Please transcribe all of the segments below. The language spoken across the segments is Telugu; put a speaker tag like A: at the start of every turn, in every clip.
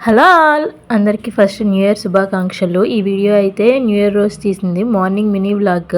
A: Hello all. అందరికీ ఫస్ట్ న్యూ ఇయర్ శుభాకాంక్షలు. ఈ వీడియో అయితే న్యూ ఇయర్ రోజు తీసింది మార్నింగ్ మినీ వ్లాగ్.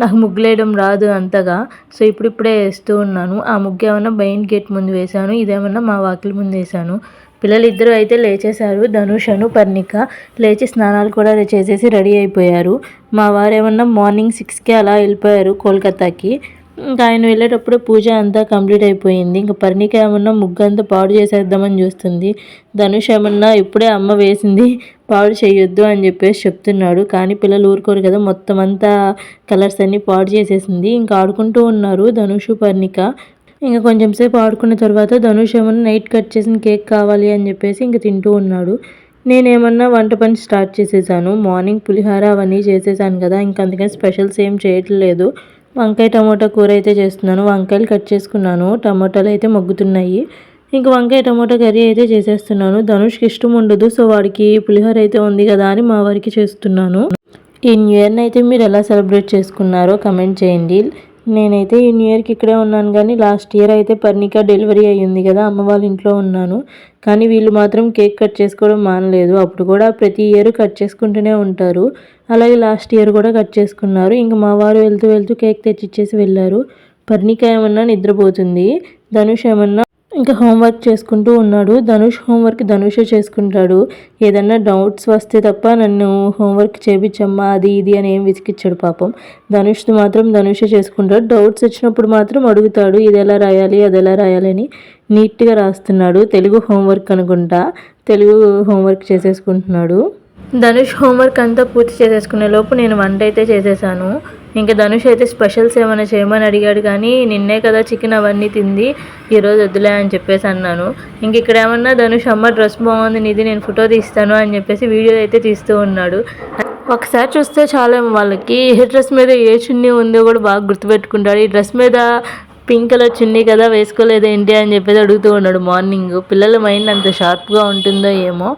A: నాకు ముగ్గులేయడం రాదు అంతగా సో ఇప్పుడిప్పుడే వేస్తూ ఉన్నాను. ఆ ముగ్గు ఏమన్నా మెయిన్ గేట్ ముందు వేశాను ఇదేమన్నా మా వాకిలి ముందు వేశాను. పిల్లలు ఇద్దరు అయితే లేచేశారు. ధనుషను పర్ణిక లేచి స్నానాలు కూడా చేసేసి రెడీ అయిపోయారు. మా వారు ఏమన్నా మార్నింగ్ సిక్స్కి అలా వెళ్ళిపోయారు కోల్కతాకి. ఇంకా ఆయన వెళ్ళేటప్పుడు పూజ అంతా కంప్లీట్ అయిపోయింది. ఇంకా పర్ణిక ఏమన్నా ముగ్గు అంతా పాడు చేసేద్దామని చూస్తుంది. ధనుష్ ఏమన్నా ఇప్పుడే అమ్మ వేసింది పాడు చేయొద్దు అని చెప్పేసి చెప్తున్నాడు. కానీ పిల్లలు ఊరుకోరు కదా మొత్తం అంతా కలర్స్ అన్నీ పాడు చేసేసింది. ఇంకా ఆడుకుంటూ ఉన్నారు ధనుషు పర్ణిక. ఇంకా కొంచెం సేపు ఆడుకున్న తర్వాత ధనుష్ ఏమన్నా నైట్ కట్ చేసిన కేక్ కావాలి అని చెప్పేసి ఇంకా తింటూ ఉన్నాడు. నేనేమన్నా వంట పని స్టార్ట్ చేసేసాను. మార్నింగ్ పులిహార అవన్నీ చేసేసాను కదా ఇంకా అందుకని స్పెషల్స్ ఏం చేయట్లేదు. వంకాయ టమోటా కూర అయితే చేస్తున్నాను. వంకాయలు కట్ చేసుకున్నాను. టమోటాలు అయితే మగ్గుతున్నాయి. ఇంక వంకాయ టమోటా కర్రీ అయితే చేసేస్తున్నాను. ధనుష్కి ఇష్టం ఉండదు సో వాడికి పులిహోర అయితే ఉంది కదా అని మా వారికి చేస్తున్నాను. ఈ న్యూ ఇయర్ని అయితే మీరు ఎలా సెలబ్రేట్ చేసుకున్నారో కమెంట్ చేయండి. నేనైతే ఈ న్యూ ఇయర్కి ఇక్కడే ఉన్నాను కానీ లాస్ట్ ఇయర్ అయితే పర్ణిక డెలివరీ అయ్యింది కదా అమ్మ వాళ్ళ ఇంట్లో ఉన్నాను. కానీ వీళ్ళు మాత్రం కేక్ కట్ చేసుకోవడం మానలేదు. అప్పుడు కూడా ప్రతి ఇయర్ కట్ చేసుకుంటూనే ఉంటారు. అలాగే లాస్ట్ ఇయర్ కూడా కట్ చేసుకున్నారు. ఇంకా మా వారు వెళ్తూ వెళ్తూ కేక్ తెచ్చిచ్చేసి వెళ్ళారు. పర్ణిక ఏమన్నా నిద్రపోతుంది? ధనుష్ ఏమన్నా ఇంకా హోంవర్క్ చేసుకుంటూ ఉన్నాడు. ధనుష్ హోంవర్క్ ధనుషే చేసుకుంటాడు. ఏదన్నా డౌట్స్ వస్తే తప్ప నన్ను హోంవర్క్ చేపించమ్మా అది ఇది అని ఏం విసికిచ్చాడు పాపం. ధనుష్ మాత్రం ధనుషే చేసుకుంటాడు. డౌట్స్ వచ్చినప్పుడు మాత్రం అడుగుతాడు ఇది ఎలా రాయాలి అది ఎలా రాయాలి అని నీట్గా రాస్తున్నాడు. తెలుగు హోంవర్క్ అనుకుంటా. తెలుగు హోంవర్క్ చేసేసుకుంటున్నాడు. ధనుష్ హోంవర్క్ అంతా పూర్తి చేసేసుకునే లోపు నేను వంట అయితే చేసేసాను. ఇంకా ధనుష్ అయితే స్పెషల్స్ ఏమైనా చేయమని అడిగాడు కానీ నిన్నే కదా చికెన్ అవన్నీ తింది ఈరోజు వద్దులే అని చెప్పేసి అన్నాను. ఇంక ఇక్కడ ఏమన్నా ధనుష్ అమ్మ డ్రెస్ బాగుంది నీది నేను ఫోటో తీస్తాను అని చెప్పేసి వీడియో అయితే తీస్తూ ఉన్నాడు. ఒకసారి చూస్తే చాలా వాళ్ళకి ఏ డ్రెస్ మీద ఏ చున్నీ ఉందో కూడా బాగా గుర్తుపెట్టుకుంటాడు. ఈ డ్రెస్ మీద పింక్ కలర్ చున్నీ కదా వేసుకోలేదు ఏంటి అని చెప్పేసి అడుగుతూ ఉన్నాడు మార్నింగ్. పిల్లల మైండ్ అంత షార్ప్గా ఉంటుందో ఏమో.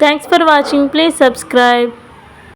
A: Thanks for watching please subscribe